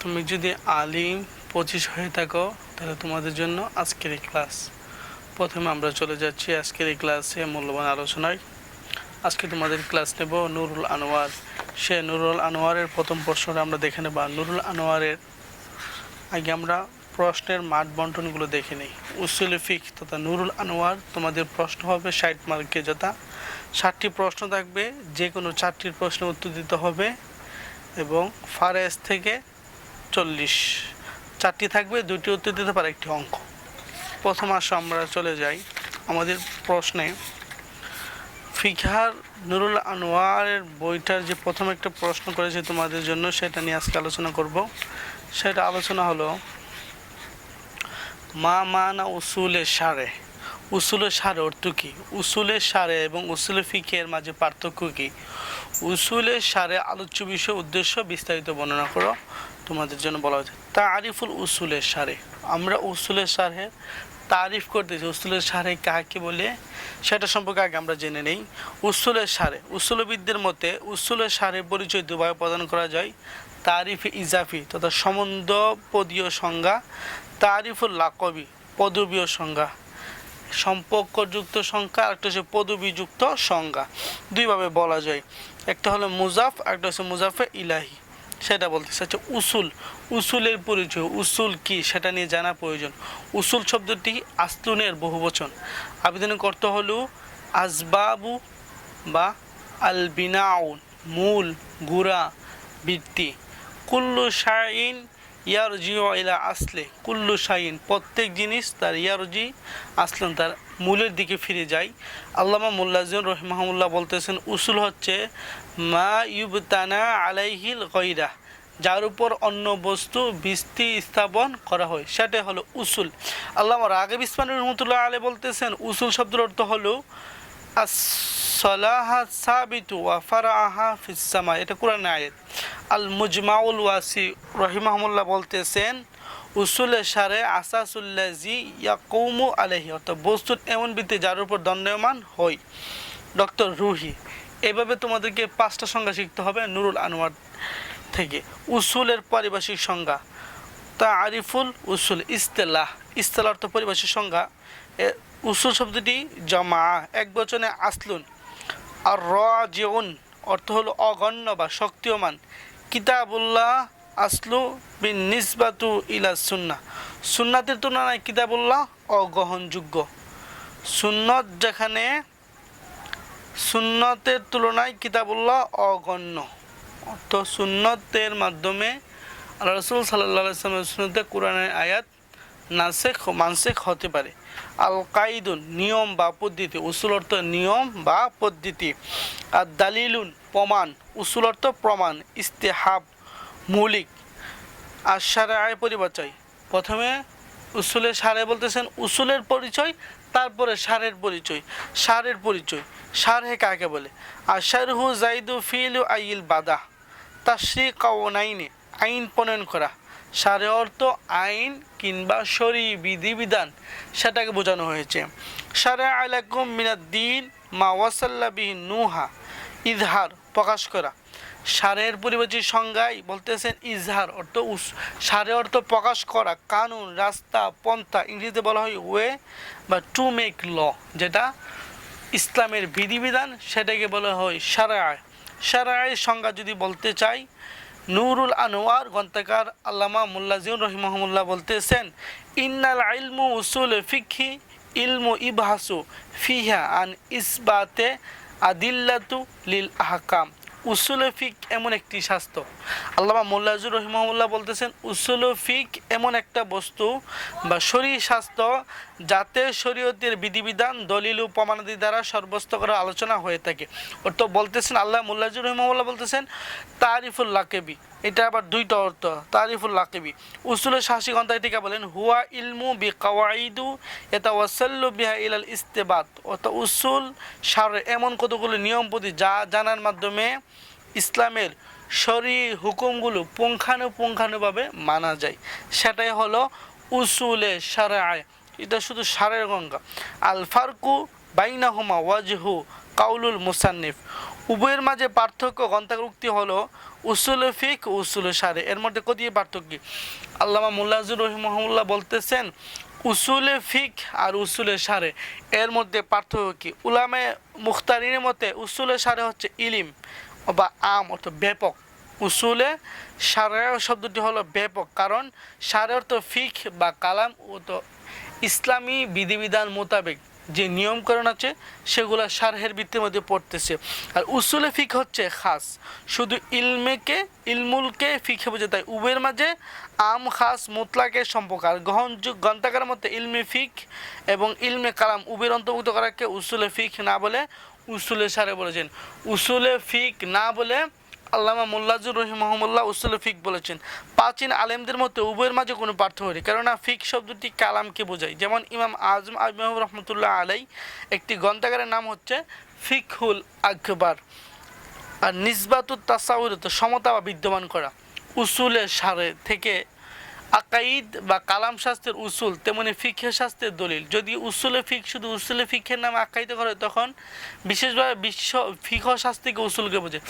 তুমি যদি আলিম, পঁচিশ হয়ে থাকো, তাহলে তোমাদের জন্য আজকের এই ক্লাস প্রথমে আমরা চলে যাচ্ছি আজকের এই ক্লাসে মূল্যবান আলোচনায়। আজকে তোমাদের ক্লাস নেব নুরুল আনোয়ার। সে নুরুল আনোয়ারের প্রথম প্রশ্নটা আমরা দেখে নেব। নুরুল আনোয়ারের আগে আমরা প্রশ্নের মাঠ বন্টনগুলো দেখে নিই। উসুল ফিক তথা নুরুল আনোয়ার, তোমাদের প্রশ্ন হবে ষাট মার্কে যথা ষাটটি প্রশ্ন থাকবে যে কোনো চারটির প্রশ্নের উত্তর দিতে হবে এবং ফারেস থেকে চল্লিশ। চারটি থাকবে দুটি উত্তর দিতে পারে একটি অঙ্ক। প্রথম আসো, আমরা চলে যাই আমাদের প্রশ্নে। ফিকহার নুরুল আনোয়ারের বইটার যে প্রথম একটা প্রশ্ন করেছে তোমাদের জন্য, সেটা নিয়ে আজকে আলোচনা করব। সেটা আলোচনা হলো মা মানা উসুলের সারে। উসুলের সারে অর্থ কী? উসুলের সারে এবং উসুলের ফিকের মাঝে পার্থক্য কী? উসুলের সারে আলোচ্য বিষয় উদ্দেশ্য বিস্তারিত বর্ণনা করো। তোমাদের জন্য বলা হয়েছে তা আরিফুল উসুলের সারে। আমরা উসুলের সারে তারিফ করতেছি, উসুলের সারে কাকে বলে, সেটা সম্পর্কে আগে আমরা জেনে নেই। উসুলের সারে, উসুলবিদদের মতে উসুলের সারে পরিচয় দুভাবে প্রদান করা যায়, তারিফ ইজাফি তথা সম্বন্ধ পদীয় সংজ্ঞা তারিফুল লাকবি পদবীয় সংজ্ঞা। সম্পর্কযুক্ত সংখ্যা একটা হচ্ছে পদবীযুক্ত সংজ্ঞা। দুইভাবে বলা যায়, একটা হলো মুজাফ একটা হচ্ছে মুজাফে ইলাহি। সেটা বলতে আচ্ছা উসুল, উসুলের পরিচয়, উসুল কি সেটা নিয়ে জানা প্রয়োজন। উসুল শব্দটি আসলুনের বহুবচন। আবেদন করতে হল আসবাবু বা আল বিনাউন মূল, গুড়া বৃত্তি কুল্লু শাইন ইয়ারজি ইলা আসলে কুল্লু শাইন প্রত্যেক জিনিস তার ইয়ারজি আসলেন তার মূলের দিকে ফিরে যায় আল্লামা মুল্লাজন রহিমাহমুল্লাহ বলতেছেন, উসুল হচ্ছে মা ইউবতানা আলাইহিল গৈরা যার উপর অন্য বস্তু বৃষ্টি স্থাপন করা হয়। সেটাই হলো উসুল। আল্লামা রাগেব ইসমান রহমতুল্লাহ আলে বলতেছেন, উসুল শব্দের অর্থ হলো সাবিতু এটা কোরআন আল মুজমাউল ওয়াসি বলতেছেন সারে অর্থাৎ এমন বৃত্তি যার উপর দণ্ডায়মান হয় ডক্টর রুহি, এভাবে তোমাদেরকে পাঁচটা সংজ্ঞা শিখতে হবে নুরুল আনোয়ার থেকে। উসুলের পারিভাষিক সংজ্ঞা তা আরিফুল উসুল, ইস্তেলাহ। ইস্তেলাহ অর্থ পরিভাষিক সংজ্ঞা। উসুল শব্দটি জমা এক বচনে আসলুন। আর র জিউন অর্থ হলো অগণ্য বা শক্তিমান। কিতাবুল্লাহ আসলু বিন নিসবাতু ইলা সুন্না সুন্নাতের তুলনায় কিতাবুল্লাহ অগ্রহণযোগ্য সুন্নত যেখানে, সুন্নতের তুলনায় কিতাবুল্লাহ অগণ্য। অর্থ সুন্নতের মাধ্যমে আল্লাহ রসুল সাল্লাহ সুন্নতে কোরআনের আয়াত নাসেক মানসেক হতে পারে। আল কাইদুন নিয়ম বা পদ্ধতি, উসুল অর্থ নিয়ম বা পদ্ধতি। আর দালিলুন প্রমাণ, উসুল অর্থ প্রমাণ, ইস্তেহাব, মৌলিক। আর সারে আয় পরিচয় প্রথমে উসুলের সারে বলতেছেন, উসুলের পরিচয়, তারপরে সারের পরিচয়। সারের পরিচয় সার হে কাকে বলে? আর শারহু জাইদু ফিলু আইল বাদা। তাশ্রী কাউনাইনে আইন প্রণয়ন করা। সারে অর্থ, আইন কিংবা শরী বিধিবিধান সেটাকে বোঝানো হয়েছে। সারে আলাকুম মিনাদ্দিন মা ওয়াসাল্লা বিহি নুহা, ইজহার, প্রকাশ করা। সারের পরিবর্তী সংজ্ঞায় বলতেছেন ইজহার অর্থ উস, সারে অর্থ প্রকাশ করা, কানুন, রাস্তা, পন্থা, ইংরেজিতে বলা হয় ওয়ে বা টু মেক ল, যেটা ইসলামের বিধিবিধান সেটাকে বলা হয় সারায়। সারায়ের সংজ্ঞা যদি বলতে চাই নুরুল আনোয়ার গ্রন্থকার আল্লামা মুল্লাজিউর রহিমহমুল্লাহ বলতেছেন, ইন্নাল আইলমু উসুল ফিক্ষি ইলমু ইবহাসু ফিহা আন ইসবাতে আদিল্লাতু লিল আহকাম। উসুল ফিক এমন একটি শাস্ত্র আল্লাহ মোল্লাজুর রহিমুল্লাহ বলতেছেন উসুলফিক এমন একটা বস্তু বা শরীর স্বাস্থ্য যাতে শরীয়তের বিধিবিধান, দলিল ও প্রমাণাদি দ্বারা সর্বস্ত করে আলোচনা হয়ে থাকে। অর্থ বলতেছেন, আল্লাহ মোল্লাজুর রহিমুল্লাহ বলতেছেন তারিফুল্লাহ লাকেবি। এটা আবার দুইটা অর্থ, তারিফুল লাকিবি। উসুলের শাসী গ্রন্থায় টিকা বলেন, হুয়া ইলমু বি কাওয়াইদু এটা ওয়াসাল্লু বিহা ইলাল ইস্তেবাত। অর্থাৎ উসুল সার এমন কতগুলো নিয়মপতি যা জানার মাধ্যমে ইসলামের শরী হুকুমগুলো পুঙ্খানুপুঙ্খানুভাবে মানা যায়। সেটাই হলো উসুলে সারে আয় এটা শুধু সারের গঙ্গা। আল ফারকু বাইনাহুমা ওয়াজহু কাউলুল মুসান্নিফ। উভয়ের মাঝে পার্থক্য গ্রন্থাগার উক্তি হলো উসুল ফিক উসুল সারে এর মধ্যে কতিয়ে পার্থক্য আল্লামা মুল্লাজুর রহিমহমুল্লাহ বলতেছেন, উসুলে ফিক আর উসুলে সারে এর মধ্যে পার্থক্য কি? উলামে মুখতারিনের মতে উসুলে সারে হচ্ছে ইলিম বা আম অর্থ ব্যাপক। উসুলে সারে শব্দটি হলো ব্যাপক, কারণ সারে অর্থ ফিক বা কালাম ও তো ইসলামী বিধিবিধান মোতাবেক। যে নিয়মকরণ আছে, সেগুলো সারহের ভিত্তির মধ্যে পড়তেছে। আর উসুলে ফিক হচ্ছে খাস। শুধু ইলমেকে ইলমুলকে ফিকে বোঝে, তাই উবের মাঝে আম, খাস মুতলাকের সম্পর্ক। আর গ্রহণযোগ গ্রন্থাগার মধ্যে ইলমে ফিক এবং ইলমে কালাম, উবের অন্তর্ভুক্ত করাকে উসুলে ফিক না বলে উসুলে সারে বলেছেন। উসুলে ফিক না বলে আল্লামা মোল্লাজুর রহিমহমুল্লাহ উসুল ফিক বলেছেন, প্রাচীন আলেমদের মধ্যে উভয়ের মাঝে কোনো পার্থক্য নেই। কেননা ফিক শব্দটি কালামকে বোঝায়। যেমন ইমাম আজম আজম রহমতুল্লাহ আলাই, একটি গ্রন্থাগারের নাম হচ্ছে ফিকহুল আকবর, আর নিসবাতুত তাসাউর সমতা বা বিদ্যমান করা, উসুলের সারে থেকে আকাইদ বা কালাম শাস্ত্রের উসুল, তেমনি ফিখে শাস্ত্রের দলিল। যদি উসুলে ফিক, শুধু উসুলে ফিখের নামে আখ্যায়িত করে, তখন বিশেষভাবে বিশ্ব ফিখ শাস্ত্রকে উসুলকে বোঝে।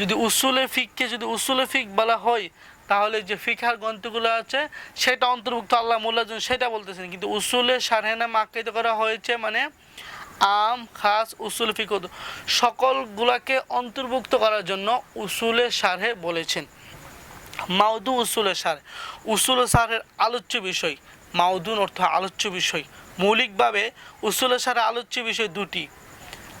যদি উসুলে ফিককে, যদি উসুলে ফিক বলা হয়, তাহলে যে ফিখার গ্রন্থগুলো আছে, সেটা অন্তর্ভুক্ত আল্লাহ মোল্লাজন সেটা বলতেছেন। কিন্তু উসুলে সারহে নামে আখ্যায়িত করা হয়েছে মানে আম, খাস, উসুল ফিক সকলগুলাকে অন্তর্ভুক্ত করার জন্য উসুলে সারহে বলেছেন। মাউদু উসুল সার। উসুল সারের আলোচ্য বিষয়। মাউদুন অর্থ আলোচ্য বিষয়। মৌলিকভাবে উসুল সারের আলোচ্য বিষয় দুটি।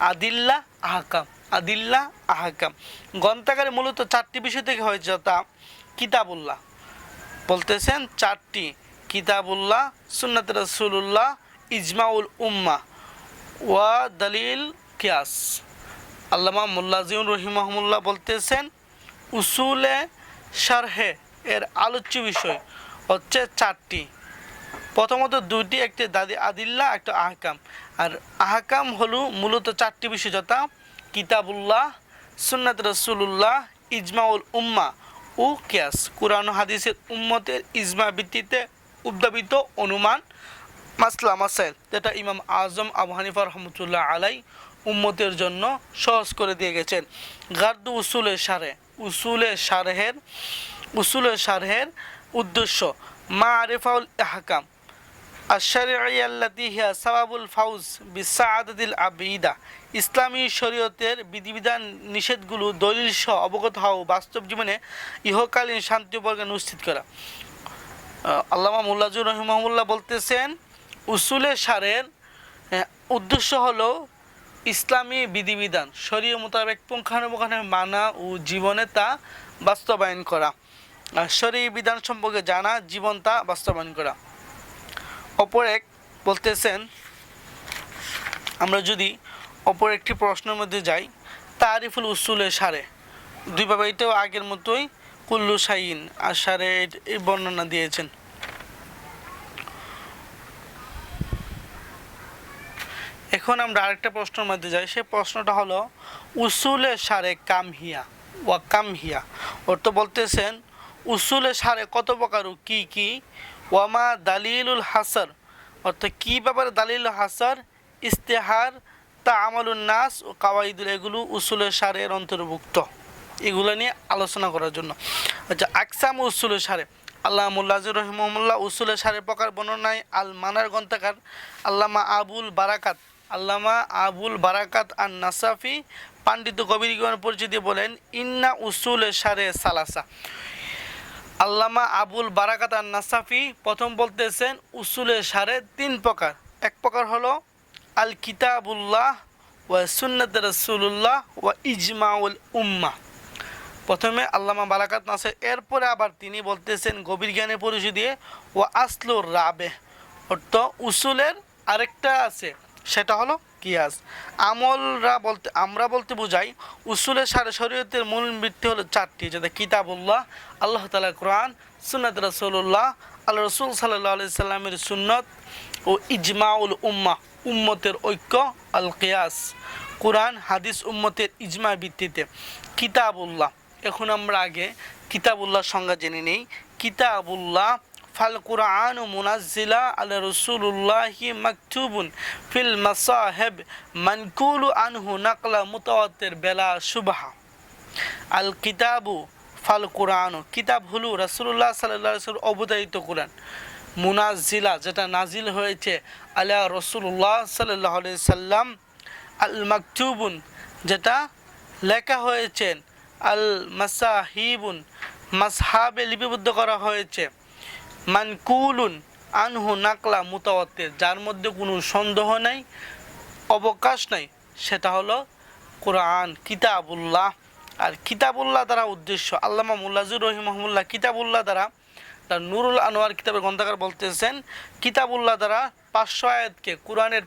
আদিল্লা আহকাম। আদিল্লা আহকাম। গ্রন্থাগারে মূলত চারটি বিষয় থেকে হয়েছে যথা কিতাবুল্লাহ। বলতেছেন চারটি। কিতাবুল্লাহ, সুন্নাত রসুল্লাহ ইজমাউল উম্মা ওয়া দলিল কিয়াস। আল্লামা মুল্লাজিউর রহিমাহমুল্লাহ বলতেছেন, উসুলে শারহে এর আলোচ্য বিষয় হচ্ছে চারটি। প্রথমত দুইটি, একটি দাদি আদিল্লা একটা আহকাম। আর আহকাম হলো মূলত চারটি বিষয় যথা কিতাবুল্লাহ, সুন্নাত রসুল্লাহ ইজমাউল উম্মা ও কিয়াস। কোরআন হাদিসের উম্মতের ইজমা ভিত্তিতে উদ্যাপিত অনুমান, মাসলা, মাসাইল। যেটা ইমাম আজম আবু হানিফা রহমতুল্লাহ আলাই উম্মতের জন্য সহজ করে দিয়ে গেছেন। গার্দু উসুলের সারে। উসুলে সারহের উসুলে সারহের উদ্দেশ্য। মা আরিফাউল আহকাম সাবাবুল ফাউজ বিসাআদাতিল আবিদা ইসলামী শরীয়তের বিধিবিধান নিষেধগুলো দলিল সহ অবগত হওয়া বাস্তব জীবনে ইহকালীন শান্তি বর্গে নিশ্চিত করা। আল্লামা মুল্লাজুর রহিমাহুল্লাহ বলতেছেন, উসুলে সারের উদ্দেশ্য হলো ইসলামী বিধিবিধান, শরীয় মোতাবেক পুঙ্খানুপুঙ্খানে মানা ও জীবনে তা বাস্তবায়ন করা। শরীয় বিধান সম্পর্কে জানা, জীবন তা বাস্তবায়ন করা। অপর এক বলতেছেন, আমরা যদি অপর একটি প্রশ্নের মধ্যে যাই, তারিফুল উসুলের সারে। দুইভাবে এটাও আগের মতোই কুল্লু সাইন আর সারে বর্ণনা দিয়েছেন। এখন আমরা আরেকটা প্রশ্নের মধ্যে যাই। সেই প্রশ্নটা হলো, উসুলে সারে কামহিয়া ওয়া কামহিয়া অর্থ বলতেছেন, উসুলে সারে কত প্রকার কি কি? ওয়ামা দালিলুল হাসার। অর্থাৎ কী ব্যাপারে দালিল হাসার? ইস্তেহার তা আমালুন নাস ও কাওয়াইদুল এগুলো উসুলের সারের অন্তর্ভুক্ত। এগুলো নিয়ে আলোচনা করার জন্য। আচ্ছা আকসাম উসুলের সারে। আল্লাহ মুল্লাজুর রহিমুল্লাহ উসুলের সারের প্রকার বর্ণনায় আল মানার গ্রন্থকার আল্লামা আবুল বারাকাত আল্লামা আবুল বারাকাত আর নাসাফি পাণ্ডিত কবিরগণ পরিচিতি বলেন, ইন্না উসুলের সারে সালাসা। আল্লামা আবুল বারাকাত আর নাসাফি প্রথম বলতেছেন উসুলের সারে তিন প্রকার। এক প্রকার হলো আল কিতাবুল্লাহ ওয়া সুন্নত রসুল্লাহ ওয়া ইজমাউল উম্মা। প্রথমে আল্লামা বারাকাত নাসে, এরপরে আবার তিনি বলতেছেন গভীর জ্ঞানের পরিচয় দিয়ে ও আসলুর রাবে। অর্থ, উসুলের আরেকটা আছে। সেটা হলো কিয়াস। আমলরা বলতে আমরা বলতে বোঝাই উসুলের সারে শরীয়তের মূল বৃত্তি হলো চারটি, যেটা কিতাবুল্লাহ, আল্লাহ তালা কোরআন, সুন্নত রসুল্লাহ আল্লাহ রসুল সাল্লাহ সাল্লামের সুন্নত ও ইজমাউল উম্মা, উম্মতের ঐক্য, আল কিয়াস। কোরআন, হাদিস উম্মতের ইজমা ভিত্তিতে। কিতাবুল্লাহ। এখন আমরা আগে কিতাবুল্লাহ সংজ্ঞা জেনে নেই। কিতাবুল্লাহ ফাল কুরআন মুনাজ্জিলা আলা রসুল্লাহি মাকতুবুন ফিল মাসাহেব মানকুলু আনহু নাকলা মুতাওয়াত্তির বেলা সুবহা আল কিতাবু ফাল কোরআন, কিতাব হলো রাসুল্লাহ সাল্লাহ অবতারিত কোরআন মুনাজিলা যেটা নাজিল হয়েছে আলা রসুল্লাহ সাল্লাহ সাল্লাম আল মাকতুবুন যেটা লেখা হয়েছে, আল মাসাহিবুন, মাসহাবে লিপিবদ্ধ করা হয়েছে। মানকুলুন আনহু নাকলা মুতাওয়াত্তের, যার মধ্যে কোনো সন্দেহ নাই, অবকাশ নাই। সেটা হলো কোরআন, কিতাবুল্লাহ। আর কিতাবুল্লাহ দ্বারা উদ্দেশ্য, আল্লামা মুল্লাজুর রহিম মহমুল্লাহ কিতাবুল্লাহ দ্বারা, তার নুরুল আনোয়ার কিতাবের গ্রন্থাকার বলতেছেন, কিতাবুল্লাহ দ্বারা পাঁচশো আয়াতকে, কোরআনের